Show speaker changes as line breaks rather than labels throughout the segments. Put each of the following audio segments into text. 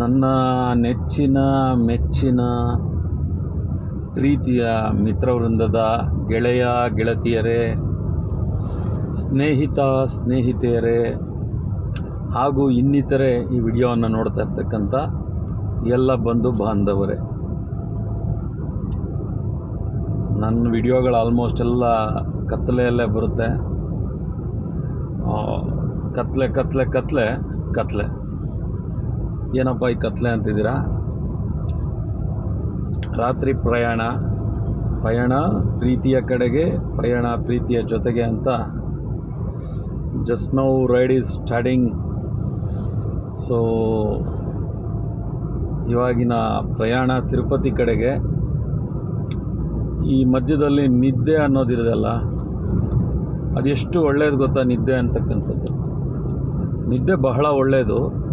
ನನ್ನ ನೆಚ್ಚಿನ, ಮೆಚ್ಚಿನ ಪ್ರೀತಿಯ ಮಿತ್ರವೃಂದದ ಗೆಳೆಯ, ಗೆಳತಿಯರೇ, ಸ್ನೇಹಿತ, ಸ್ನೇಹಿತೆಯರೇ ಹಾಗೂ ಇನ್ನಿತರೆ ಈ ವಿಡಿಯೋವನ್ನು ನೋಡ್ತಾ ಇರ್ತಕ್ಕಂಥ ಎಲ್ಲ ಬಂಧು ಬಾಂಧವರೇ. ನನ್ನ ವಿಡಿಯೋಗಳು ಆಲ್ಮೋಸ್ಟ್ ಎಲ್ಲ ಕತ್ತಲೆಯಲ್ಲೇ ಬರುತ್ತೆ. ಕತ್ತಲೆ ಕತ್ಲೆ ಕತ್ತಲೆ ಕತ್ತಲೆ ಏನಪ್ಪ ಈ ಕತ್ಲೆ ಅಂತಿದ್ದೀರಾ? ರಾತ್ರಿ ಪ್ರಯಾಣ, ಪಯಣ ಪ್ರೀತಿಯ ಕಡೆಗೆ, ಪಯಣ ಪ್ರೀತಿಯ ಜೊತೆಗೆ ಅಂತ just now ride is starting. So, ಇವಾಗಿನ ಪ್ರಯಾಣ ತಿರುಪತಿ ಕಡೆಗೆ, ಈ ಮಧ್ಯದಲ್ಲಿ ನಿದ್ದೆ ಅನ್ನೋದಿರೋದಲ್ಲ, ಅದೆಷ್ಟು ಒಳ್ಳೆಯದು ಗೊತ್ತಾ ನಿದ್ದೆ ಅಂತಕ್ಕಂಥದ್ದು? ನಿದ್ದೆ ಬಹಳ ಒಳ್ಳೆಯದು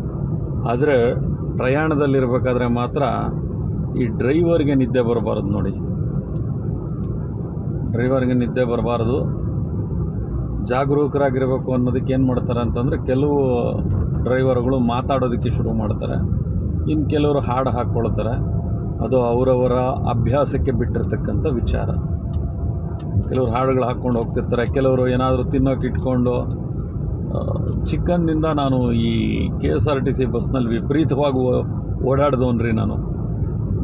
ಆದರೆ ಪ್ರಯಾಣದಲ್ಲಿರಬೇಕಾದ್ರೆ ಮಾತ್ರ ಈ ಡ್ರೈವರ್ಗೆ ನಿದ್ದೆ ಬರಬಾರ್ದು ನೋಡಿ. ಡ್ರೈವರ್ಗೆ ನಿದ್ದೆ ಬರಬಾರ್ದು. ಜಾಗರೂಕರಾಗಿರಬೇಕು ಅನ್ನೋದಕ್ಕೆ ಏನು ಮಾಡ್ತಾರೆ ಅಂತಂದರೆ ಕೆಲವು ಡ್ರೈವರ್ಗಳು ಮಾತಾಡೋದಕ್ಕೆ ಶುರು ಮಾಡ್ತಾರೆ. ಇನ್ನು ಕೆಲವರು ಹಾಡು ಹಾಕ್ಕೊಳ್ತಾರೆ ಅದು ಅವರವರ ಅಭ್ಯಾಸಕ್ಕೆ ಬಿಟ್ಟಿರ್ತಕ್ಕಂಥ ವಿಚಾರ. ಕೆಲವರು ಹಾಡುಗಳು ಹಾಕ್ಕೊಂಡು ಹೋಗ್ತಿರ್ತಾರೆ. ಕೆಲವರು ಏನಾದರೂ ತಿನ್ನೋಕೆ ಇಟ್ಕೊಂಡು ಆ, ಚಿಕ್ಕಂದಿಂದ ನಾನು ಈ K S R T C ಬಸ್ನಲ್ಲಿ ವಿಪರೀತವಾಗಿ ಓ- ಓಡಾಡ್ದವನ್ರಿ ನಾನು.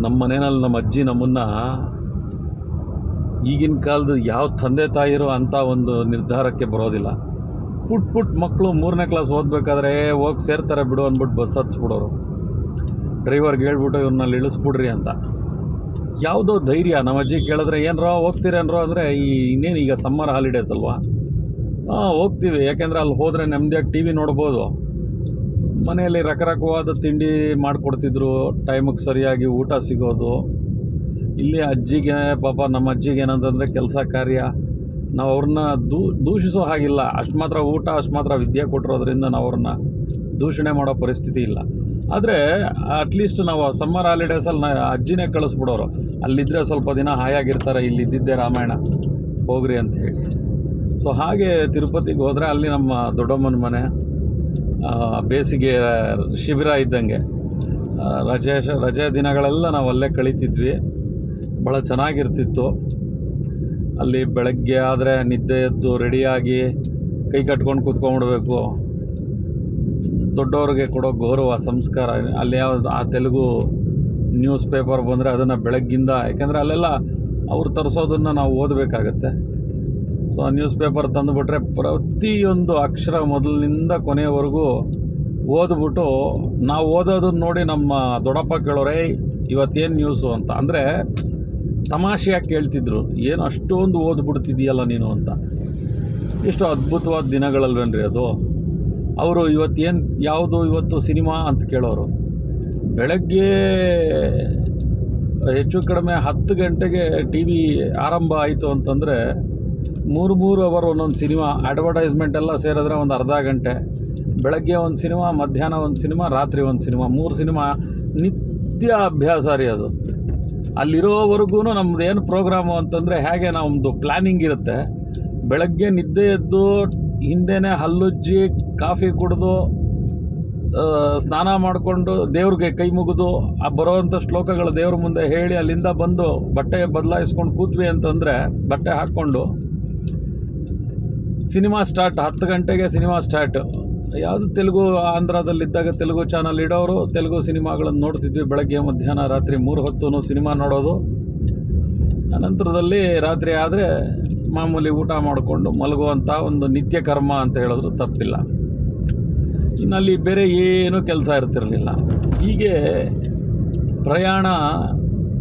ನಮ್ಮ ಮನೆಯಲ್ಲಿ ನಮ್ಮ ಅಜ್ಜಿ ನಮ್ಮನ್ನು ಈಗಿನ ಕಾಲದ ಯಾವ ತಂದೆ ತಾಯಿರೋ ಅಂಥ ಒಂದು ನಿರ್ಧಾರಕ್ಕೆ ಬರೋದಿಲ್ಲ. ಪುಟ್ ಪುಟ್ ಮಕ್ಕಳು ಮೂರನೇ ಕ್ಲಾಸ್ ಓದಬೇಕಾದ್ರೆ ಹೋಗಿ ಸೇರ್ತಾರೆ ಬಿಡು ಅಂದ್ಬಿಟ್ಟು ಬಸ್ ಹತ್ಸ್ಬಿಡೋರು. ಡ್ರೈವರ್ಗೆ ಹೇಳ್ಬಿಟ್ಟು ಇವ್ರನ್ನಲ್ಲಿ ಇಳಿಸ್ಬಿಡ್ರಿ ಅಂತ. ಯಾವುದೋ ಧೈರ್ಯ. ನಮ್ಮ ಅಜ್ಜಿ ಕೇಳಿದ್ರೆ ಏನರೋ ಹೋಗ್ತೀರೇನ್ರೋ? ಅಂದರೆ ಈ ಇನ್ನೇನು ಈಗ ಸಮ್ಮರ್ ಹಾಲಿಡೇಸ್ ಅಲ್ವಾ? ಹೋಗ್ತೀವಿ. ಯಾಕೆಂದರೆ ಅಲ್ಲಿ ಹೋದರೆ ನೆಮ್ಮದಿಯಾಗಿ ಟಿ ವಿ ನೋಡ್ಬೋದು. ಮನೆಯಲ್ಲಿ ರಕರಕವಾದ ತಿಂಡಿ ಮಾಡಿಕೊಡ್ತಿದ್ರು. ಟೈಮಿಗೆ ಸರಿಯಾಗಿ ಊಟ ಸಿಗೋದು. ಇಲ್ಲಿ ಅಜ್ಜಿಗೆ, ಪಾಪ ನಮ್ಮ ಅಜ್ಜಿಗೆ ಏನಂತಂದರೆ ಕೆಲಸ ಕಾರ್ಯ. ನಾವು ಅವ್ರನ್ನ ದೂಷಿಸೋ ಹಾಗಿಲ್ಲ. ಅಷ್ಟು ಮಾತ್ರ ಊಟ, ಅಷ್ಟು ಮಾತ್ರ ವಿದ್ಯೆ ಕೊಟ್ಟಿರೋದ್ರಿಂದ ನಾವು ಅವ್ರನ್ನ ದೂಷಣೆ ಮಾಡೋ ಪರಿಸ್ಥಿತಿ ಇಲ್ಲ. ಆದರೆ ಅಟ್ಲೀಸ್ಟ್ ನಾವು ಸಮ್ಮರ್ ಹಾಲಿಡೇಸಲ್ಲಿ ನಾ ಅಜ್ಜಿನೇ ಕಳಿಸ್ಬಿಡೋರು. ಅಲ್ಲಿದ್ದರೆ ಸ್ವಲ್ಪ ದಿನ ಹಾಯಾಗಿರ್ತಾರೆ. ಇಲ್ಲಿದ್ದಿದ್ದೆ ರಾಮಾಯಣ. ಹೋಗ್ರಿ ಅಂತ ಹೇಳಿ. ಸೊ ಹಾಗೆ ತಿರುಪತಿಗೆ ಹೋದರೆ ಅಲ್ಲಿ ನಮ್ಮ ದೊಡ್ಡಮ್ಮನ ಮನೆ ಬೇಸಿಗೆ ಶಿಬಿರ ಇದ್ದಂಗೆ. ರಜೆ ರಜೆ ದಿನಗಳೆಲ್ಲ ನಾವು ಅಲ್ಲೇ ಕಳೀತಿದ್ವಿ. ಭಾಳ ಚೆನ್ನಾಗಿರ್ತಿತ್ತು. ಅಲ್ಲಿ ಬೆಳಗ್ಗೆ ಆದರೆ ನಿದ್ದೆ ಎದ್ದು ರೆಡಿಯಾಗಿ ಕೈ ಕಟ್ಕೊಂಡು ಕೂತ್ಕೊಂಡ್ಬಿಡ್ಬೇಕು. ದೊಡ್ಡವ್ರಿಗೆ ಕೊಡೋ ಗೌರವ, ಸಂಸ್ಕಾರ. ಅಲ್ಲಿ ಯಾವ್ದು, ಆ ತೆಲುಗು ನ್ಯೂಸ್ ಪೇಪರ್ ಬಂದರೆ ಅದನ್ನು ಬೆಳಗ್ಗಿಂದ, ಯಾಕೆಂದರೆ ಅಲ್ಲೆಲ್ಲ ಅವ್ರು ತರಿಸೋದನ್ನು ನಾವು ಓದಬೇಕಾಗತ್ತೆ. ನ್ಯೂಸ್ ಪೇಪರ್ ತಂದುಬಿಟ್ರೆ ಪ್ರತಿಯೊಂದು ಅಕ್ಷರ ಮೊದಲಿನಿಂದ ಕೊನೆಯವರೆಗೂ ಓದ್ಬಿಟ್ಟು ನಾವು ಓದೋದನ್ನ ನೋಡಿ ನಮ್ಮ ದೊಡ್ಡಪ್ಪ ಕೇಳೋರೆ, ಇವತ್ತೇನು ನ್ಯೂಸು ಅಂತ. ಅಂದರೆ ತಮಾಷೆಯಾಗಿ ಕೇಳ್ತಿದ್ರು, ಏನು ಅಷ್ಟೊಂದು ಓದ್ಬಿಡ್ತಿದೀಯಲ್ಲ ನೀನು ಅಂತ. ಎಷ್ಟು ಅದ್ಭುತವಾದ ದಿನಗಳಲ್ವೇನ್ರಿ ಅದು? ಅವರು ಇವತ್ತೇನು, ಯಾವುದು ಇವತ್ತು ಸಿನಿಮಾ ಅಂತ ಕೇಳೋರು. ಬೆಳಗ್ಗೆ ಹೆಚ್ಚು ಕಡಿಮೆ ಹತ್ತು ಗಂಟೆಗೆ ಟಿ ವಿ ಆರಂಭ ಆಯಿತು ಅಂತಂದರೆ ಮೂರು ಮೂರು ಅವರ್ ಒಂದೊಂದು ಸಿನಿಮಾ ಅಡ್ವರ್ಟೈಸ್ಮೆಂಟ್ ಎಲ್ಲ ಸೇರಿದ್ರೆ ಒಂದು ಅರ್ಧ ಗಂಟೆ. ಬೆಳಗ್ಗೆ ಒಂದು ಸಿನಿಮಾ, ಮಧ್ಯಾಹ್ನ ಒಂದು ಸಿನಿಮಾ, ರಾತ್ರಿ ಒಂದು ಸಿನಿಮಾ, ಮೂರು ಸಿನಿಮಾ, ನಿತ್ಯ ಅಭ್ಯಾಸ ರೀ ಅದು. ಅಲ್ಲಿರೋವರೆಗೂ ನಮ್ಮದು ಏನು ಪ್ರೋಗ್ರಾಮು ಅಂತಂದರೆ ಹೇಗೆ ನಮ್ಮದು ಪ್ಲ್ಯಾನಿಂಗ್ ಇರುತ್ತೆ. ಬೆಳಗ್ಗೆ ನಿದ್ದೆ ಎದ್ದು ಹಿಂದೆನೇ ಹಲ್ಲುಜ್ಜಿ, ಕಾಫಿ ಕುಡಿದು ಸ್ನಾನ ಮಾಡಿಕೊಂಡು ದೇವ್ರಿಗೆ ಕೈ ಮುಗಿದು, ಆ ಬರೋವಂಥ ಶ್ಲೋಕಗಳು ದೇವ್ರ ಮುಂದೆ ಹೇಳಿ ಅಲ್ಲಿಂದ ಬಂದು ಬಟ್ಟೆ ಬದಲಾಯಿಸ್ಕೊಂಡು ಕೂತ್ವಿ ಅಂತಂದರೆ ಬಟ್ಟೆ ಹಾಕ್ಕೊಂಡು ಸಿನಿಮಾ ಸ್ಟಾರ್ಟ್, ಹತ್ತು ಗಂಟೆಗೆ ಸಿನಿಮಾ ಸ್ಟಾರ್ಟ್. ಯಾವುದು ತೆಲುಗು, ಆಂಧ್ರದಲ್ಲಿದ್ದಾಗ ತೆಲುಗು ಚಾನಲ್ ಇಡೋರು ತೆಲುಗು ಸಿನಿಮಾಗಳನ್ನು ನೋಡ್ತಿದ್ವಿ ಬೆಳಗ್ಗೆ, ಮಧ್ಯಾಹ್ನ, ರಾತ್ರಿ ಮೂರು ಹೊತ್ತು ಸಿನಿಮಾ ನೋಡೋದು. ಅನಂತರದಲ್ಲಿ ರಾತ್ರಿ ಆದರೆ ಮಾಮೂಲಿ ಊಟ ಮಾಡಿಕೊಂಡು ಮಲಗುವಂಥ ಒಂದು ನಿತ್ಯ ಕರ್ಮ ಅಂತ ಹೇಳಿದ್ರು ತಪ್ಪಿಲ್ಲ. ಇನ್ನಲ್ಲಿ ಬೇರೆ ಏನೂ ಕೆಲಸ ಇರ್ತಿರಲಿಲ್ಲ. ಹೀಗೆ ಪ್ರಯಾಣ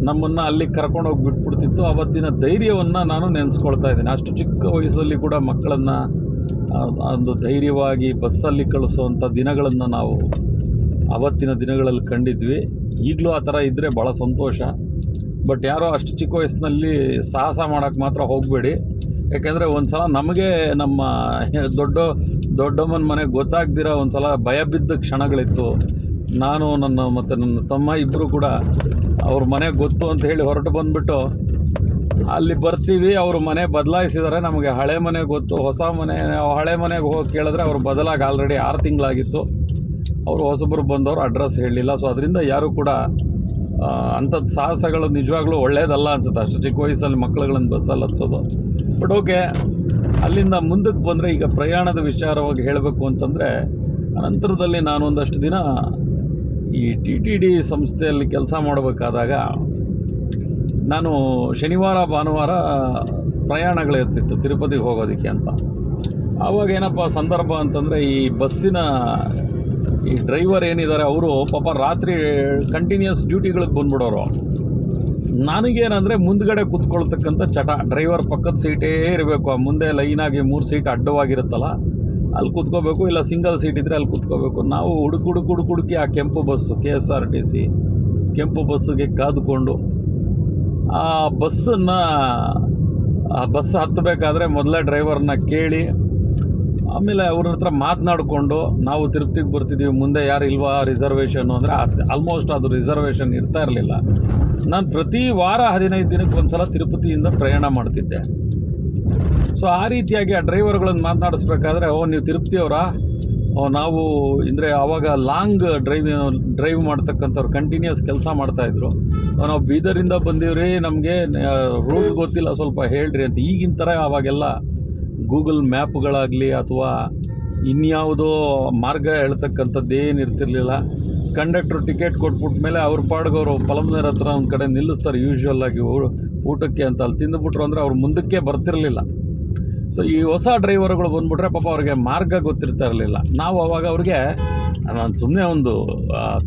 ನಮ್ಮನ್ನು ಅಲ್ಲಿ ಕರ್ಕೊಂಡೋಗಿ ಬಿಟ್ಬಿಡ್ತಿತ್ತು. ಅವತ್ತಿನ ಧೈರ್ಯವನ್ನು ನಾನು ನೆನೆಸ್ಕೊಳ್ತಾ ಇದ್ದೀನಿ. ಅಷ್ಟು ಚಿಕ್ಕ ವಯಸ್ಸಲ್ಲಿ ಕೂಡ ಮಕ್ಕಳನ್ನು ಒಂದು ಧೈರ್ಯವಾಗಿ ಬಸ್ಸಲ್ಲಿ ಕಳಿಸುವಂಥ ದಿನಗಳನ್ನು ನಾವು ಅವತ್ತಿನ ದಿನಗಳಲ್ಲಿ ಕಂಡಿದ್ವಿ. ಈಗಲೂ ಆ ಥರ ಇದ್ದರೆ ಭಾಳ ಸಂತೋಷ. ಬಟ್ ಯಾರೋ ಅಷ್ಟು ಚಿಕ್ಕ ವಯಸ್ಸಿನಲ್ಲಿ ಸಾಹಸ ಮಾಡೋಕ್ಕೆ ಮಾತ್ರ ಹೋಗಬೇಡಿ. ಯಾಕೆಂದರೆ ಒಂದು ಸಲ ನಮಗೆ ನಮ್ಮ ದೊಡ್ಡ, ದೊಡ್ಡಮ್ಮನ ಮನೆಗೆ ಗೊತ್ತಾಗ್ದಿರೋ ಒಂದು ಸಲ ಭಯ ಬಿದ್ದ ಕ್ಷಣಗಳಿತ್ತು. ನಾನು, ನನ್ನ ಮತ್ತು ನನ್ನ ತಮ್ಮ ಇಬ್ಬರು ಕೂಡ ಅವ್ರ ಮನೆ ಗೊತ್ತು ಅಂತ ಹೇಳಿ ಹೊರಟು ಬಂದುಬಿಟ್ಟು, ಅಲ್ಲಿ ಬರ್ತೀವಿ, ಅವ್ರ ಮನೆ ಬದಲಾಯಿಸಿದ್ದಾರೆ ನಮಗೆ ಹಳೆ ಮನೆ ಗೊತ್ತು, ಹೊಸ ಮನೆ, ಹಳೆ ಮನೆಗೆ ಹೋಗಿ ಕೇಳಿದ್ರೆ ಅವ್ರು ಬದಲಾಗಿ ಆಲ್ರೆಡಿ ಆರು ತಿಂಗಳಾಗಿತ್ತು. ಅವರು ಹೊಸಬ್ರು ಬಂದವರು ಅಡ್ರೆಸ್ ಹೇಳಲಿಲ್ಲ. ಸೊ ಅದರಿಂದ ಯಾರೂ ಕೂಡ ಅಂಥದ್ದು ಸಾಹಸಗಳು ನಿಜವಾಗ್ಲೂ ಒಳ್ಳೆಯದಲ್ಲ ಅನ್ಸುತ್ತೆ. ಅಷ್ಟು ಚಿಕ್ಕ ವಯಸ್ಸಲ್ಲಿ ಮಕ್ಕಳುಗಳನ್ನು ಬಸ್ಸಲ್ಲಿ ಹತ್ಸೋದು. ಬಟ್ ಓಕೆ ಅಲ್ಲಿಂದ ಮುಂದಕ್ಕೆ ಬಂದರೆ ಈಗ ಪ್ರಯಾಣದ ವಿಚಾರವಾಗಿ ಹೇಳಬೇಕು ಅಂತಂದರೆ, ಅನಂತರದಲ್ಲಿ ನಾನು ಒಂದಷ್ಟು ದಿನ ಈ ಟಿ ಟಿ ಡಿ ಸಂಸ್ಥೆಯಲ್ಲಿ ಕೆಲಸ ಮಾಡಬೇಕಾದಾಗ ನಾನು ಶನಿವಾರ, ಭಾನುವಾರ ಪ್ರಯಾಣಗಳಿರ್ತಿತ್ತು ತಿರುಪತಿಗೆ ಹೋಗೋದಕ್ಕೆ ಅಂತ. ಆವಾಗ ಏನಪ್ಪ ಸಂದರ್ಭ ಅಂತಂದರೆ ಈ ಬಸ್ಸಿನ ಈ ಡ್ರೈವರ್ ಏನಿದ್ದಾರೆ ಅವರು ಪಾಪ ರಾತ್ರಿ ಕಂಟಿನ್ಯೂಸ್ ಡ್ಯೂಟಿಗಳಿಗೆ ಬಂದ್ಬಿಡೋರು. ನನಗೇನಂದರೆ ಮುಂದ್ಗಡೆ ಕೂತ್ಕೊಳ್ತಕ್ಕಂಥ ಚಟ, ಡ್ರೈವರ್ ಪಕ್ಕದ ಸೀಟೇ ಇರಬೇಕು, ಆ ಮುಂದೆ ಲೈನಾಗಿ ಮೂರು ಸೀಟ್ ಅಡ್ಡವಾಗಿರುತ್ತಲ್ಲ ಅಲ್ಲಿ ಕೂತ್ಕೋಬೇಕು, ಇಲ್ಲ ಸಿಂಗಲ್ ಸೀಟ್ ಇದ್ದರೆ ಅಲ್ಲಿ ಕೂತ್ಕೋಬೇಕು. ನಾವು ಹುಡುಕು ಹುಡುಕು ಹುಡುಕ್ ಹುಡುಕಿ ಆ ಕೆಂಪು bus K S R T C ಕೆಂಪು ಬಸ್ಸಿಗೆ ಕಾದುಕೊಂಡು ಆ ಬಸ್ಸನ್ನು ಆ ಬಸ್ ಹತ್ತಬೇಕಾದ್ರೆ ಮೊದಲೇ ಡ್ರೈವರ್ನ ಕೇಳಿ, ಆಮೇಲೆ ಅವ್ರ ಹತ್ರ ಮಾತನಾಡಿಕೊಂಡು ನಾವು ತಿರುಪ್ತಿಗೆ ಬರ್ತಿದ್ದೀವಿ ಮುಂದೆ ಯಾರು ಇಲ್ವಾ ರಿಸರ್ವೇಷನ್ನು ಅಂದರೆ ಆಲ್ಮೋಸ್ಟ್ ಅದು ರಿಸರ್ವೇಷನ್ ಇರ್ತಾ ಇರಲಿಲ್ಲ. ನಾನು ಪ್ರತಿ ವಾರ ಹದಿನೈದು ದಿನಕ್ಕೆ ಒಂದು ಸಲ ತಿರುಪತಿಯಿಂದ ಪ್ರಯಾಣ ಮಾಡ್ತಿದ್ದೆ. ಸೊ ಆ ರೀತಿಯಾಗಿ ಆ ಡ್ರೈವರ್ಗಳನ್ನು ಮಾತನಾಡಿಸ್ಬೇಕಾದ್ರೆ, ಓ, ನೀವು ತಿರುಪ್ತಿಯವರಾ? ನಾವು ಅಂದರೆ ಆವಾಗ ಲಾಂಗ್ ಡ್ರೈವ್ ಡ್ರೈವ್ ಮಾಡ್ತಕ್ಕಂಥವ್ರು, ಕಂಟಿನ್ಯೂಸ್ ಕೆಲಸ ಮಾಡ್ತಾಯಿದ್ರು ನಾವು ಬೀದರಿಂದ ಬಂದೀವ್ರಿ, ನಮಗೆ ರೂಟ್ ಗೊತ್ತಿಲ್ಲ, ಸ್ವಲ್ಪ ಹೇಳ್ರಿ ಅಂತ. ಈಗಿನ ಥರ ಆವಾಗೆಲ್ಲ ಗೂಗಲ್ ಮ್ಯಾಪ್ಗಳಾಗಲಿ ಅಥವಾ ಇನ್ಯಾವುದೋ ಮಾರ್ಗ ಹೇಳ್ತಕ್ಕಂಥದ್ದು ಏನು ಇರ್ತಿರ್ಲಿಲ್ಲ. ಕಂಡಕ್ಟ್ರು ಟಿಕೆಟ್ ಕೊಟ್ಬಿಟ್ಮೇಲೆ ಅವ್ರ ಪಾಡ್ಗೆ ಅವರು ಹತ್ರ ಒಂದು ಕಡೆ ನಿಲ್ಲಿಸ್ತಾರೆ ಯೂಶ್ವಲ್ ಆಗಿ. ಊ- ಊಟಕ್ಕೆ ಅಂತ ಅಲ್ಲಿ ತಿಂದುಬಿಟ್ರು ಅಂದರೆ ಅವ್ರು ಮುಂದಕ್ಕೆ ಬರ್ತಿರಲಿಲ್ಲ. ಸೊ ಈ ಹೊಸ ಡ್ರೈವರ್ಗಳು ಬಂದುಬಿಟ್ರೆ ಪಾಪ ಅವ್ರಿಗೆ ಮಾರ್ಗ ಗೊತ್ತಿರ್ತಾ ಇರಲಿಲ್ಲ ನಾವು ಅವಾಗ ಅವ್ರಿಗೆ, ನಾನು ಸುಮ್ಮನೆ ಒಂದು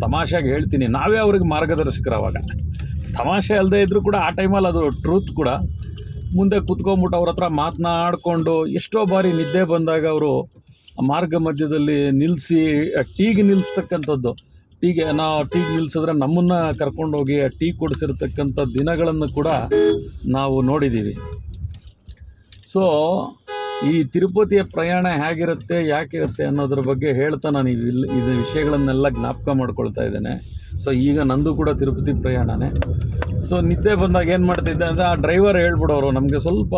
ತಮಾಷೆಗೆ ಹೇಳ್ತೀನಿ. ನಾವೇ ಅವ್ರಿಗೆ ಮಾರ್ಗದರ್ಶಕರು ಅವಾಗ. ತಮಾಷೆ ಅಲ್ಲದೆ ಇದ್ದರೂ ಕೂಡ ಆ ಟೈಮಲ್ಲಿ ಅದು ಟ್ರೂತ್ ಕೂಡ. ಮುಂದೆ ಕುತ್ಕೊಂಬಿಟ್ಟು ಅವ್ರ ಹತ್ರ ಮಾತನಾಡಿಕೊಂಡು ಎಷ್ಟೋ ಬಾರಿ ನಿದ್ದೆ ಬಂದಾಗ ಅವರು ಮಾರ್ಗ ಮಧ್ಯದಲ್ಲಿ ನಿಲ್ಲಿಸಿ ಟೀಗೆ ನಿಲ್ಲಿಸ್ತಕ್ಕಂಥದ್ದು ಟೀಗೆ ನಾವು ಟೀ ನಿಲ್ಲಿಸಿದ್ರೆ ನಮ್ಮನ್ನು ಕರ್ಕೊಂಡೋಗಿ ಟೀ ಕೊಡಿಸಿರ್ತಕ್ಕಂಥ ದಿನಗಳನ್ನು ಕೂಡ ನಾವು ನೋಡಿದ್ದೀವಿ. ಸೊ ಈ ತಿರುಪತಿಯ ಪ್ರಯಾಣ ಹೇಗಿರುತ್ತೆ, ಯಾಕಿರುತ್ತೆ ಅನ್ನೋದ್ರ ಬಗ್ಗೆ ಹೇಳ್ತಾ ನಾನು ಇಲ್ಲಿ ಇದು ವಿಷಯಗಳನ್ನೆಲ್ಲ ಜ್ಞಾಪಕ ಮಾಡ್ಕೊಳ್ತಾ ಇದ್ದೇನೆ. ಸೊ ಈಗ ನಂದು ಕೂಡ ತಿರುಪತಿ ಪ್ರಯಾಣನೇ. ಸೊ ನಿದ್ದೆ ಬಂದಾಗ ಏನು ಮಾಡ್ತಿದ್ದೆ ಅಂದರೆ ಆ ಡ್ರೈವರ್ ಹೇಳ್ಬಿಡೋರು, ನಮಗೆ ಸ್ವಲ್ಪ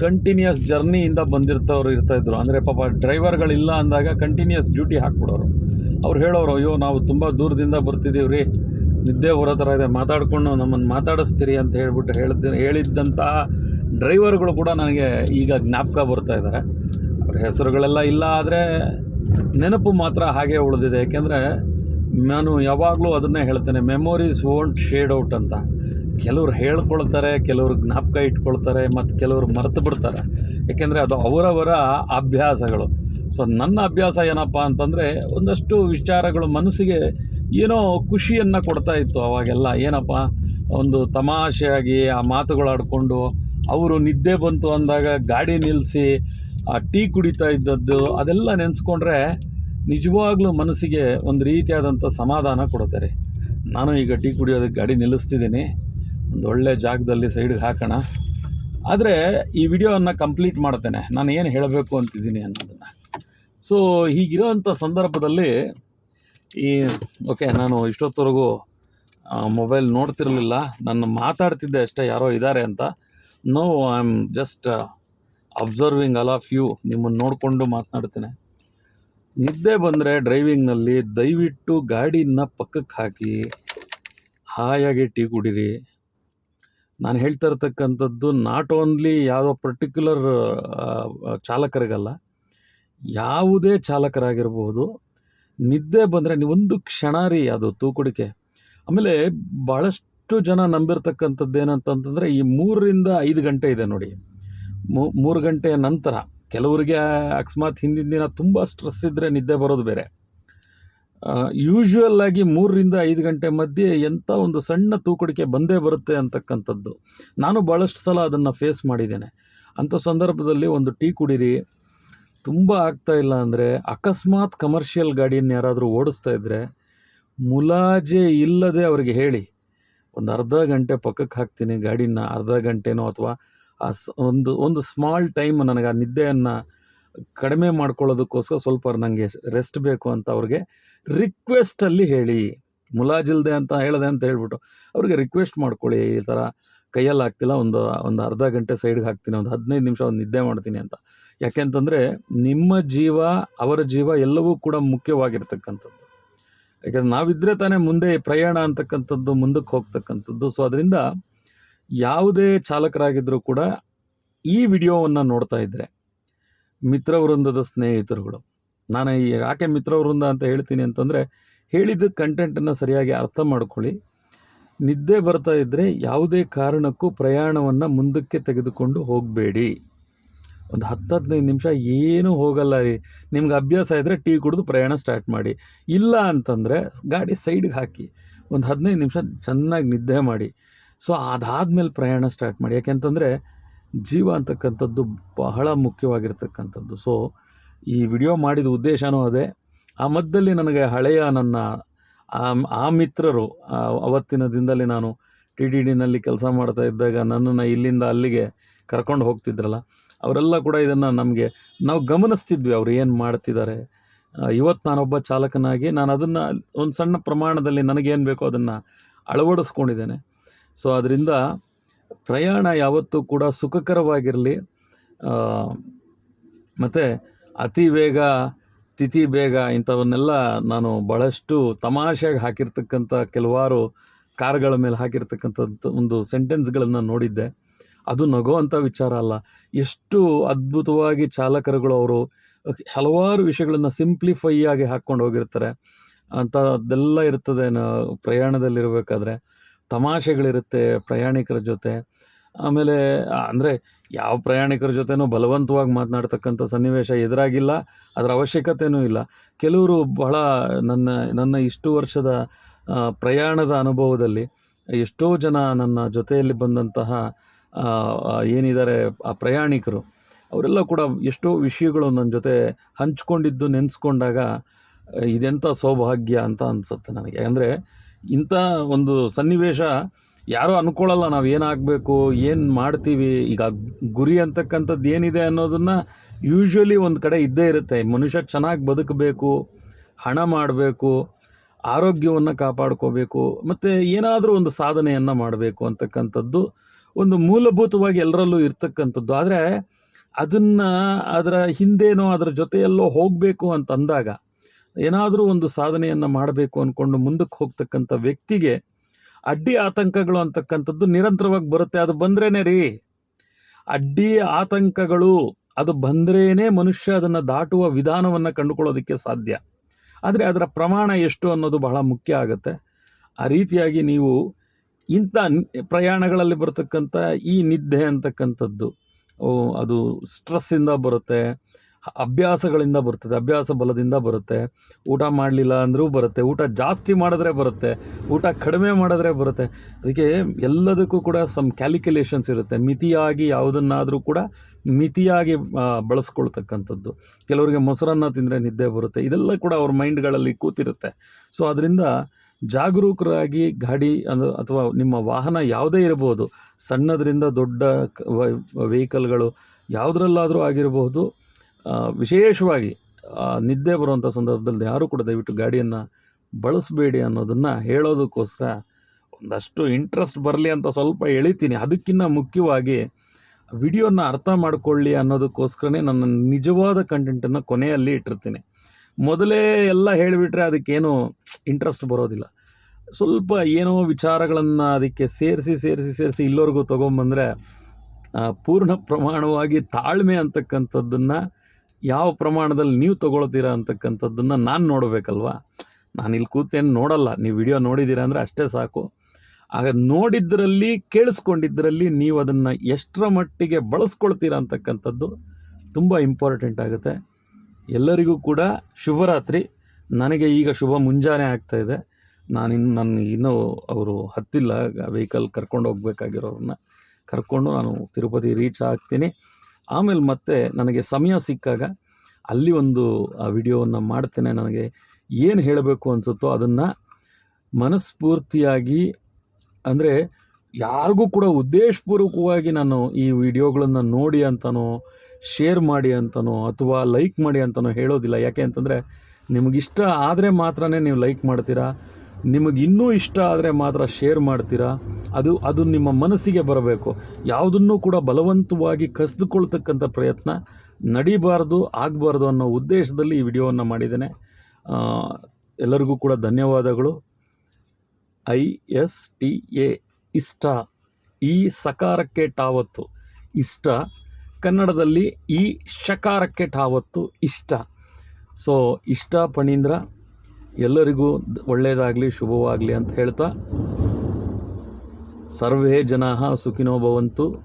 ಕಂಟಿನ್ಯೂಸ್ ಜರ್ನಿಯಿಂದ ಬಂದಿರ್ತವ್ರು ಇರ್ತಾಯಿದ್ರು ಅಂದರೆ ಪಾಪ ಡ್ರೈವರ್ಗಳಿಲ್ಲ ಅಂದಾಗ ಕಂಟಿನ್ಯೂಸ್ ಡ್ಯೂಟಿ ಹಾಕ್ಬಿಡೋರು. ಅವ್ರು ಹೇಳೋರು, ಅಯ್ಯೋ, ನಾವು ತುಂಬ ದೂರದಿಂದ ಬರ್ತಿದ್ದೀವಿ ರೀ. ನಿದ್ದೆ ಬರೋ ಥರ ಇದೆ. ಮಾತಾಡಿಕೊಂಡು ನಮ್ಮನ್ನು ಮಾತಾಡಿಸ್ತೀರಿ ಅಂತ ಹೇಳ್ಬಿಟ್ಟು ಹೇಳ್ತಿ ಹೇಳಿದ್ದಂಥ ಡ್ರೈವರ್ಗಳು ಕೂಡ ನನಗೆ ಈಗ ಜ್ಞಾಪಕ ಬರ್ತಾ ಇದ್ದಾರೆ ಅವ್ರ ಹೆಸರುಗಳೆಲ್ಲ ಇಲ್ಲ ಆದರೆ ನೆನಪು ಮಾತ್ರ ಹಾಗೆ ಉಳಿದಿದೆ. ಯಾಕೆಂದರೆ ನಾನು ಯಾವಾಗಲೂ ಅದನ್ನೇ ಹೇಳ್ತೇನೆ ಮೆಮೊರೀಸ್ ವೋಂಟ್ ಶೇಡ್ ಔಟ್ ಅಂತ. ಕೆಲವ್ರು ಹೇಳ್ಕೊಳ್ತಾರೆ, ಕೆಲವರು ಜ್ಞಾಪಕ ಇಟ್ಕೊಳ್ತಾರೆ, ಮತ್ತು ಕೆಲವರು ಮರೆತು ಬಿಡ್ತಾರೆ. ಯಾಕೆಂದರೆ ಅದು ಅವರವರ ಅಭ್ಯಾಸಗಳು. ಸೊ, ನನ್ನ ಅಭ್ಯಾಸ ಏನಪ್ಪ ಅಂತಂದರೆ, ಒಂದಷ್ಟು ವಿಚಾರಗಳು ಮನಸ್ಸಿಗೆ ಏನೋ ಖುಷಿಯನ್ನು ಕೊಡ್ತಾ ಇತ್ತು ಅವಾಗೆಲ್ಲ. ಏನಪ್ಪ, ಒಂದು ತಮಾಷೆಯಾಗಿ ಆ ಮಾತುಗಳಾಡಿಕೊಂಡು ಅವರು ನಿದ್ದೆ ಬಂತು ಅಂದಾಗ ಗಾಡಿ ನಿಲ್ಲಿಸಿ ಆ ಟೀ ಕುಡಿತಾ ಇದ್ದದ್ದು, ಅದೆಲ್ಲ ನೆನೆಸ್ಕೊಂಡ್ರೆ ನಿಜವಾಗ್ಲೂ ಮನಸ್ಸಿಗೆ ಒಂದು ರೀತಿಯಾದಂಥ ಸಮಾಧಾನ ಕೊಡುತ್ತೆ ರೀ. ನಾನು ಈಗ ಟೀ ಕುಡಿಯೋದಕ್ಕೆ ಗಾಡಿ ನಿಲ್ಲಿಸ್ತಿದ್ದೀನಿ. ಒಂದು ಒಳ್ಳೆ ಜಾಗದಲ್ಲಿ ಸೈಡ್ಗೆ ಹಾಕೋಣ. ಆದರೆ ಈ ವಿಡಿಯೋವನ್ನು ಕಂಪ್ಲೀಟ್ ಮಾಡ್ತೇನೆ ನಾನು ಏನು ಹೇಳಬೇಕು ಅಂತಿದ್ದೀನಿ ಅನ್ನೋದನ್ನು. ಸೊ ಹೀಗಿರೋವಂಥ ಸಂದರ್ಭದಲ್ಲಿ ಈ ಓಕೆ ನಾನು ಇಷ್ಟೊತ್ತವರೆಗೂ ಮೊಬೈಲ್ ನೋಡ್ತಿರಲಿಲ್ಲ. ನಾನು ಮಾತಾಡ್ತಿದ್ದೆ ಅಷ್ಟೇ, ಯಾರೋ ಇದ್ದಾರೆ ಅಂತ. No I am just observing all of you ನಿಮ್ಮನ್ನು ನೋಡಿಕೊಂಡು ಮಾತನಾಡ್ತೇನೆ. ನಿದ್ದೆ ಬಂದರೆ ಡ್ರೈವಿಂಗ್ನಲ್ಲಿ ದಯವಿಟ್ಟು ಗಾಡಿನ ಪಕ್ಕಕ್ಕೆ ಹಾಕಿ, ಹಾಯಾಗಿ ಟೀ ಕುಡೀರಿ. ನಾನು ಹೇಳ್ತಾ ಇರ್ತಕ್ಕಂಥದ್ದು ನಾಟ್ ಓನ್ಲಿ ಯಾವುದೋ ಪರ್ಟಿಕ್ಯುಲರ್ ಚಾಲಕರಿಗಲ್ಲ, ಯಾವುದೇ ಚಾಲಕರಾಗಿರಬಹುದು, ನಿದ್ದೆ ಬಂದರೆ ನೀವು ಒಂದು ಕ್ಷಣ ರೀ ಅದು ತೂಕುಡಿಕೆ. ಆಮೇಲೆ ಭಾಳಷ್ಟು ಜನ ನಂಬಿರ್ತಕ್ಕಂಥದ್ದು ಏನಂತಂತಂದರೆ ಈ ಮೂರರಿಂದ ಐದು ಗಂಟೆ ಇದೆ ನೋಡಿ. ಮೂರು ಗಂಟೆಯ ನಂತರ ಕೆಲವರಿಗೆ ಅಕಸ್ಮಾತ್ ಹಿಂದಿನ ದಿನ ತುಂಬ ಸ್ಟ್ರೆಸ್ ಇದ್ದರೆ ನಿದ್ದೆ ಬರೋದು ಬೇರೆ. ಯೂಶ್ವಲ್ ಆಗಿ ಮೂರರಿಂದ ಐದು ಗಂಟೆ ಮಧ್ಯೆ ಎಂಥ ಒಂದು ಸಣ್ಣ ತೂಕಡಿಕೆ ಬಂದೇ ಬರುತ್ತೆ ಅಂತಕ್ಕಂಥದ್ದು. ನಾನು ಭಾಳಷ್ಟು ಸಲ ಅದನ್ನು ಫೇಸ್ ಮಾಡಿದ್ದೇನೆ. ಅಂಥ ಸಂದರ್ಭದಲ್ಲಿ ಒಂದು ಟೀ ಕುಡೀರಿ. ತುಂಬ ಆಗ್ತಾ ಇಲ್ಲ ಅಂದರೆ ಅಕಸ್ಮಾತ್ ಕಮರ್ಷಿಯಲ್ ಗಾಡಿಯನ್ನು ಯಾರಾದರೂ ಓಡಿಸ್ತಾ ಇದ್ದರೆ ಮುಲಾಜೆ ಇಲ್ಲದೆ ಅವರಿಗೆ ಹೇಳಿ. ಒಂದು ಅರ್ಧ ಗಂಟೆ ಪಕ್ಕಕ್ಕೆ ಹಾಕ್ತೀನಿ ಗಾಡಿನ ಅರ್ಧ ಗಂಟೆನೋ ಅಥವಾ ಆ ಒಂದು ಒಂದು ಸ್ಮಾಲ್ ಟೈಮ್ ನನಗೆ ಆ ನಿದ್ದೆಯನ್ನು ಕಡಿಮೆ ಮಾಡ್ಕೊಳ್ಳೋದಕ್ಕೋಸ್ಕರ ಸ್ವಲ್ಪ ನನಗೆ ರೆಸ್ಟ್ ಬೇಕು ಅಂತ ಅವ್ರಿಗೆ ರಿಕ್ವೆಸ್ಟಲ್ಲಿ ಹೇಳಿ. ಮುಲಾಜಿಲ್ದೆ ಅಂತ ಹೇಳಿದೆ ಅಂತ ಹೇಳ್ಬಿಟ್ಟು ಅವ್ರಿಗೆ ರಿಕ್ವೆಸ್ಟ್ ಮಾಡ್ಕೊಳ್ಳಿ ಈ ಥರ ಕೈಯಲ್ಲಿ ಆಗ್ತಿಲ್ಲ ಒಂದು ಒಂದು ಅರ್ಧ ಗಂಟೆ ಸೈಡ್ಗೆ ಹಾಕ್ತೀನಿ, ಒಂದು ಹದಿನೈದು ನಿಮಿಷ ಒಂದು ನಿದ್ದೆ ಮಾಡ್ತೀನಿ ಅಂತ. ಯಾಕೆಂತಂದರೆ ನಿಮ್ಮ ಜೀವ, ಅವರ ಜೀವ ಎಲ್ಲವೂ ಕೂಡ ಮುಖ್ಯವಾಗಿರ್ತಕ್ಕಂಥದ್ದು. ಯಾಕಂದ್ರೆ ನಾವಿದ್ರೆ ತಾನೇ ಮುಂದೆ ಪ್ರಯಾಣ ಅಂತಕ್ಕಂಥದ್ದು, ಮುಂದಕ್ಕೆ ಹೋಗ್ತಕ್ಕಂಥದ್ದು. ಸೊ ಅದರಿಂದ ಯಾವುದೇ ಚಾಲಕರಾಗಿದ್ದರೂ ಕೂಡ ಈ ವಿಡಿಯೋವನ್ನು ನೋಡ್ತಾ ಇದ್ದರೆ ಮಿತ್ರವೃಂದದ ಸ್ನೇಹಿತರುಗಳು. ನಾನು ಈ ಯಾಕೆ ಮಿತ್ರವೃಂದ ಅಂತ ಹೇಳ್ತೀನಿ ಅಂತಂದರೆ, ಹೇಳಿದ ಕಂಟೆಂಟನ್ನು ಸರಿಯಾಗಿ ಅರ್ಥ ಮಾಡ್ಕೊಳ್ಳಿ. ನಿದ್ದೆ ಬರ್ತಾ ಇದ್ದರೆ ಯಾವುದೇ ಕಾರಣಕ್ಕೂ ಪ್ರಯಾಣವನ್ನು ಮುಂದಕ್ಕೆ ತೆಗೆದುಕೊಂಡು ಹೋಗಬೇಡಿ. ಒಂದು ಹತ್ತು ಹದಿನೈದು ನಿಮಿಷ ಏನೂ ಹೋಗಲ್ಲ ರೀ. ನಿಮ್ಗೆ ಅಭ್ಯಾಸ ಇದ್ದರೆ ಟೀ ಕುಡಿದು ಪ್ರಯಾಣ ಸ್ಟಾರ್ಟ್ ಮಾಡಿ. ಇಲ್ಲ ಅಂತಂದರೆ ಗಾಡಿ ಸೈಡ್ಗೆ ಹಾಕಿ. ಒಂದು ಹದಿನೈದು ನಿಮಿಷ ಚೆನ್ನಾಗಿ ನಿದ್ದೆ ಮಾಡಿ. ಸೊ ಅದಾದಮೇಲೆ ಪ್ರಯಾಣ ಸ್ಟಾರ್ಟ್ ಮಾಡಿ. ಯಾಕೆಂತಂದರೆ ಜೀವ ಅಂತಕ್ಕಂಥದ್ದು ಬಹಳ ಮುಖ್ಯವಾಗಿರ್ತಕ್ಕಂಥದ್ದು. ಸೊ ಈ ವಿಡಿಯೋ ಮಾಡಿದ ಉದ್ದೇಶನೂ ಅದೇ. ಆ ಮಧ್ಯದಲ್ಲಿ ನನಗೆ ಹಳೆಯ ನನ್ನ ಆ ಮಿತ್ರರು ಅವತ್ತಿನ ದಿನದಲ್ಲಿ ನಾನು ಟಿ ಡಿ ಡಿನಲ್ಲಿ ಕೆಲಸ ಮಾಡ್ತಾ ಇದ್ದಾಗ ನನ್ನನ್ನು ಇಲ್ಲಿಂದ ಅಲ್ಲಿಗೆ ಕರ್ಕೊಂಡು ಹೋಗ್ತಿದ್ರಲ್ಲ, ಅವರೆಲ್ಲ ಕೂಡ ಇದನ್ನು ನಮಗೆ ನಾವು ಗಮನಿಸ್ತಿದ್ವಿ ಅವ್ರು ಏನು ಮಾಡ್ತಿದ್ದಾರೆ. ಇವತ್ತು ನಾನೊಬ್ಬ ಚಾಲಕನಾಗಿ ನಾನು ಅದನ್ನು ಒಂದು ಸಣ್ಣ ಪ್ರಮಾಣದಲ್ಲಿ ನನಗೇನು ಬೇಕೋ ಅದನ್ನು ಅಳವಡಿಸ್ಕೊಂಡಿದ್ದೇನೆ. ಸೊ ಅದರಿಂದ ಪ್ರಯಾಣ ಯಾವತ್ತೂ ಕೂಡ ಸುಖಕರವಾಗಿರಲಿ. ಮತ್ತು ಅತಿ ವೇಗ ತಿಥಿ ಬೇಗ ಇಂಥವನ್ನೆಲ್ಲ ನಾನು ಭಾಳಷ್ಟು ತಮಾಷೆಯಾಗಿ ಹಾಕಿರ್ತಕ್ಕಂಥ ಕೆಲವಾರು ಕಾರ್ಗಳ ಮೇಲೆ ಹಾಕಿರ್ತಕ್ಕಂಥದ್ದು ಒಂದು ಸೆಂಟೆನ್ಸ್ಗಳನ್ನು ನೋಡಿದ್ದೆ. ಅದು ನಗುವಂಥ ವಿಚಾರ ಅಲ್ಲ. ಎಷ್ಟು ಅದ್ಭುತವಾಗಿ ಚಾಲಕರುಗಳು ಅವರು ಹಲವಾರು ವಿಷಯಗಳನ್ನು ಸಿಂಪ್ಲಿಫೈ ಆಗಿ ಹಾಕ್ಕೊಂಡು ಹೋಗಿರ್ತಾರೆ. ಅಂಥದ್ದೆಲ್ಲ ಇರ್ತದೆ ಪ್ರಯಾಣದಲ್ಲಿರಬೇಕಾದ್ರೆ. ತಮಾಷೆಗಳಿರುತ್ತೆ ಪ್ರಯಾಣಿಕರ ಜೊತೆ. ಆಮೇಲೆ ಅಂದರೆ ಯಾವ ಪ್ರಯಾಣಿಕರ ಜೊತೆನೂ ಬಲವಂತವಾಗಿ ಮಾತನಾಡ್ತಕ್ಕಂಥ ಸನ್ನಿವೇಶ ಎದುರಾಗಿಲ್ಲ, ಅದರ ಅವಶ್ಯಕತೆಯೂ ಇಲ್ಲ. ಕೆಲವರು ಬಹಳ ನನ್ನ ನನ್ನ ಇಷ್ಟು ವರ್ಷದ ಪ್ರಯಾಣದ ಅನುಭವದಲ್ಲಿ ಎಷ್ಟೋ ಜನ ನನ್ನ ಜೊತೆಯಲ್ಲಿ ಬಂದಂತಹ ಏನಿದ್ದಾರೆ, ಆ ಪ್ರಯಾಣಿಕರು, ಅವರೆಲ್ಲ ಕೂಡ ಎಷ್ಟೋ ವಿಷಯಗಳು ನನ್ನ ಜೊತೆ ಹಂಚ್ಕೊಂಡಿದ್ದು ನೆನೆಸ್ಕೊಂಡಾಗ ಇದೆಂಥ ಸೌಭಾಗ್ಯ ಅಂತ ಅನಿಸುತ್ತೆ ನನಗೆ. ಅಂದರೆ ಇಂಥ ಒಂದು ಸನ್ನಿವೇಶ ಯಾರೂ ಅಂದ್ಕೊಳ್ಳಲ್ಲ ನಾವು ಏನಾಗಬೇಕು ಏನು ಮಾಡ್ತೀವಿ, ಈಗ ಗುರಿ ಅಂತಕ್ಕಂಥದ್ದು ಏನಿದೆ ಅನ್ನೋದನ್ನು ಯೂಶ್ವಲಿ ಒಂದು ಕಡೆ ಇದ್ದೇ ಇರುತ್ತೆ. ಮನುಷ್ಯ ಚೆನ್ನಾಗಿ ಬದುಕಬೇಕು, ಹಣ ಮಾಡಬೇಕು, ಆರೋಗ್ಯವನ್ನು ಕಾಪಾಡ್ಕೋಬೇಕು, ಮತ್ತು ಏನಾದರೂ ಒಂದು ಸಾಧನೆಯನ್ನು ಮಾಡಬೇಕು ಅಂತಕ್ಕಂಥದ್ದು ಒಂದು ಮೂಲಭೂತವಾಗಿ ಎಲ್ಲರಲ್ಲೂ ಇರ್ತಕ್ಕಂಥದ್ದು. ಆದರೆ ಅದನ್ನು ಅದರ ಹಿಂದೇನೋ ಅದರ ಜೊತೆಯಲ್ಲೋ ಹೋಗಬೇಕು ಅಂತ ಅಂದಾಗ ಏನಾದರೂ ಒಂದು ಸಾಧನೆಯನ್ನು ಮಾಡಬೇಕು ಅಂದ್ಕೊಂಡು ಮುಂದಕ್ಕೆ ಹೋಗ್ತಕ್ಕಂಥ ವ್ಯಕ್ತಿಗೆ ಅಡ್ಡಿ ಆತಂಕಗಳು ಅಂತಕ್ಕಂಥದ್ದು ನಿರಂತರವಾಗಿ ಬರುತ್ತೆ. ಅದು ಬಂದ್ರೇ ರೀ. ಅಡ್ಡಿ ಆತಂಕಗಳು, ಅದು ಬಂದ್ರೇ ಮನುಷ್ಯ ಅದನ್ನು ದಾಟುವ ವಿಧಾನವನ್ನು ಕಂಡುಕೊಳ್ಳೋದಕ್ಕೆ ಸಾಧ್ಯ. ಆದರೆ ಅದರ ಪ್ರಮಾಣ ಎಷ್ಟು ಅನ್ನೋದು ಬಹಳ ಮುಖ್ಯ ಆಗುತ್ತೆ. ಆ ರೀತಿಯಾಗಿ ನೀವು ಇಂಥ ಪ್ರಯಾಣಗಳಲ್ಲಿ ಬರತಕ್ಕಂಥ ಈ ನಿದ್ದೆ ಅಂತಕ್ಕಂಥದ್ದು ಅದು ಸ್ಟ್ರೆಸ್ಸಿಂದ ಬರುತ್ತೆ. ಅಭ್ಯಾಸಗಳಿಂದ ಬರ್ತದೆ ಅಭ್ಯಾಸ ಬಲದಿಂದ ಬರುತ್ತೆ. ಊಟ ಮಾಡಲಿಲ್ಲ ಅಂದರೂ ಬರುತ್ತೆ, ಊಟ ಜಾಸ್ತಿ ಮಾಡಿದ್ರೆ ಬರುತ್ತೆ, ಊಟ ಕಡಿಮೆ ಮಾಡಿದ್ರೆ ಬರುತ್ತೆ. ಅದಕ್ಕೆ ಎಲ್ಲದಕ್ಕೂ ಕೂಡ ಸಮ್ ಕ್ಯಾಲ್ಕುಲೇಷನ್ಸ್ ಇರುತ್ತೆ. ಮಿತಿಯಾಗಿ ಯಾವುದನ್ನಾದರೂ ಕೂಡ ಮಿತಿಯಾಗಿ ಬಳಸ್ಕೊಳ್ತಕ್ಕಂಥದ್ದು. ಕೆಲವರಿಗೆ ಮೊಸರನ್ನ ತಿಂದರೆ ನಿದ್ದೆ ಬರುತ್ತೆ. ಇದೆಲ್ಲ ಕೂಡ ಅವ್ರ ಮೈಂಡ್ಗಳಲ್ಲಿ ಕೂತಿರುತ್ತೆ. ಸೊ ಅದರಿಂದ ಜಾಗರೂಕರಾಗಿ ಗಾಡಿ ಅಂದ್ರೆ ಅಥವಾ ನಿಮ್ಮ ವಾಹನ ಯಾವುದೇ ಇರಬಹುದು ಸಣ್ಣದರಿಂದ ದೊಡ್ಡ ವೆಹಿಕಲ್ಗಳು ಯಾವುದರಲ್ಲಾದರೂ ಆಗಿರಬಹುದು ವಿಶೇಷವಾಗಿ ನಿದ್ದೆ ಬರುವಂಥ ಸಂದರ್ಭದಲ್ಲಿ ಯಾರೂ ಕೂಡ ದಯವಿಟ್ಟು ಗಾಡಿಯನ್ನು ಬಳಸಬೇಡಿ ಅನ್ನೋದನ್ನು ಹೇಳೋದಕ್ಕೋಸ್ಕರ ಒಂದಷ್ಟು ಇಂಟ್ರೆಸ್ಟ್ ಬರಲಿ ಅಂತ ಸ್ವಲ್ಪ ಎಳಿತೀನಿ. ಅದಕ್ಕಿಂತ ಮುಖ್ಯವಾಗಿ ವಿಡಿಯೋನ ಅರ್ಥ ಮಾಡಿಕೊಳ್ಳಿ ಅನ್ನೋದಕ್ಕೋಸ್ಕರನೇ ನನ್ನ ನಿಜವಾದ ಕಂಟೆಂಟನ್ನು ಕೊನೆಯಲ್ಲಿ ಇಟ್ಟಿರ್ತೀನಿ. ಮೊದಲೇ ಎಲ್ಲ ಹೇಳಿಬಿಟ್ರೆ ಅದಕ್ಕೇನು ಇಂಟ್ರೆಸ್ಟ್ ಬರೋದಿಲ್ಲ. ಸ್ವಲ್ಪ ಏನೋ ವಿಚಾರಗಳನ್ನು ಅದಕ್ಕೆ ಸೇರಿಸಿ ಸೇರಿಸಿ ಸೇರಿಸಿ ಇಲ್ಲೋರ್ಗೂ ತೊಗೊಂಬಂದರೆ ಪೂರ್ಣ ಪ್ರಮಾಣವಾಗಿ ತಾಳ್ಮೆ ಅಂತಕ್ಕಂಥದ್ದನ್ನು ಯಾವ ಪ್ರಮಾಣದಲ್ಲಿ ನೀವು ತೊಗೊಳ್ತೀರಾ ಅಂತಕ್ಕಂಥದ್ದನ್ನು ನಾನು ನೋಡಬೇಕಲ್ವಾ? ನಾನು ಇಲ್ಲಿ ಕೂತೇನು ನೋಡಲ್ಲ. ನೀವು ವಿಡಿಯೋ ನೋಡಿದ್ದೀರಾ ಅಂದರೆ ಅಷ್ಟೇ ಸಾಕು. ಆಗ ನೋಡಿದ್ದರಲ್ಲಿ ಕೇಳಿಸ್ಕೊಂಡಿದ್ದರಲ್ಲಿ ನೀವು ಅದನ್ನು ಎಷ್ಟರ ಮಟ್ಟಿಗೆ ಬಳಸ್ಕೊಳ್ತೀರಾ ಅಂತಕ್ಕಂಥದ್ದು ತುಂಬ ಇಂಪಾರ್ಟೆಂಟ್ ಆಗುತ್ತೆ. ಎಲ್ಲರಿಗೂ ಕೂಡ ಶುಭರಾತ್ರಿ. ನನಗೆ ಈಗ ಶುಭ ಮುಂಜಾನೆ ಆಗ್ತಾ ಇದೆ. ನಾನಿನ್ನು ನಾನು ಇನ್ನೂ ಅವರು ಹತ್ತಿಲ್ಲ ವೆಹಿಕಲ್ ಕರ್ಕೊಂಡು ಹೋಗ್ಬೇಕಾಗಿರೋರನ್ನ ಕರ್ಕೊಂಡು ನಾನು ತಿರುಪತಿ ರೀಚ್ ಆಗ್ತೀನಿ. ಆಮೇಲೆ ಮತ್ತೆ ನನಗೆ ಸಮಯ ಸಿಕ್ಕಾಗ ಅಲ್ಲಿ ಒಂದು, ಆ, ವಿಡಿಯೋವನ್ನು ಮಾಡ್ತೇನೆ. ನನಗೆ ಏನು ಹೇಳಬೇಕು ಅನಿಸುತ್ತೋ ಅದನ್ನು ಮನಸ್ಫೂರ್ತಿಯಾಗಿ, ಅಂದರೆ ಯಾರಿಗೂ ಕೂಡ ಉದ್ದೇಶಪೂರ್ವಕವಾಗಿ ನಾನು ಈ ವಿಡಿಯೋಗಳನ್ನು ನೋಡಿ ಅಂತನೋ, ಶೇರ್ ಮಾಡಿ ಅಂತನೋ, ಅಥವಾ ಲೈಕ್ ಮಾಡಿ ಅಂತನೋ ಹೇಳೋದಿಲ್ಲ. ಯಾಕೆ ಅಂತಂದರೆ ನಿಮಗಿಷ್ಟ ಆದರೆ ಮಾತ್ರ ನೀವು ಲೈಕ್ ಮಾಡ್ತೀರಾ ನಿಮಗೆ ಇನ್ನೂ ಇಷ್ಟ ಆದರೆ ಮಾತ್ರ ಶೇರ್ ಮಾಡ್ತೀರಾ? ಅದು ಅದು ನಿಮ್ಮ ಮನಸ್ಸಿಗೆ ಬರಬೇಕು. ಯಾವುದನ್ನು ಕೂಡ ಬಲವಂತವಾಗಿ ಕಸಿದುಕೊಳ್ತಕ್ಕಂಥ ಪ್ರಯತ್ನ ನಡಿಬಾರ್ದು, ಆಗಬಾರ್ದು ಅನ್ನೋ ಉದ್ದೇಶದಲ್ಲಿ ಈ ವಿಡಿಯೋವನ್ನು ಮಾಡಿದ್ದೇನೆ. ಎಲ್ಲರಿಗೂ ಕೂಡ ಧನ್ಯವಾದಗಳು. ಐ ಎಸ್ ಟಿ ಎ, ಇಷ್ಟ. ಈ ಸಕಾರಕ್ಕೆ ಟಾವತ್ತು ಇಷ್ಟ. ಕನ್ನಡದಲ್ಲಿ ಈ ಶಕಾರಕ್ಕೆ ಟಾವತ್ತು ಇಷ್ಟ. ಸೊ ಇಷ್ಟ ಪಣೀಂದ್ರ. ಎಲ್ಲರಿಗೂ ಒಳ್ಳೆಯದಾಗಲಿ ಶುಭವಾಗಲಿ ಅಂತ ಹೇಳ್ತಾ ಸರ್ವೇ ಜನಾ ಸುಖಿನೋ ಭವಂತು,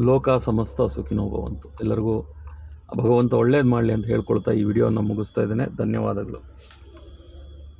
ಲೋಕ ಸಮಸ್ತ ಸುಖಿನೋ ಭವಂತು. ಎಲ್ಲರಿಗೂ ಭಗವಂತ ಒಳ್ಳೇದು ಮಾಡಲಿ ಅಂತ ಹೇಳ್ಕೊಳ್ತಾ ಈ ವಿಡಿಯೋನ ಮುಗಿಸ್ತಾ ಇದ್ದೇನೆ. ಧನ್ಯವಾದಗಳು.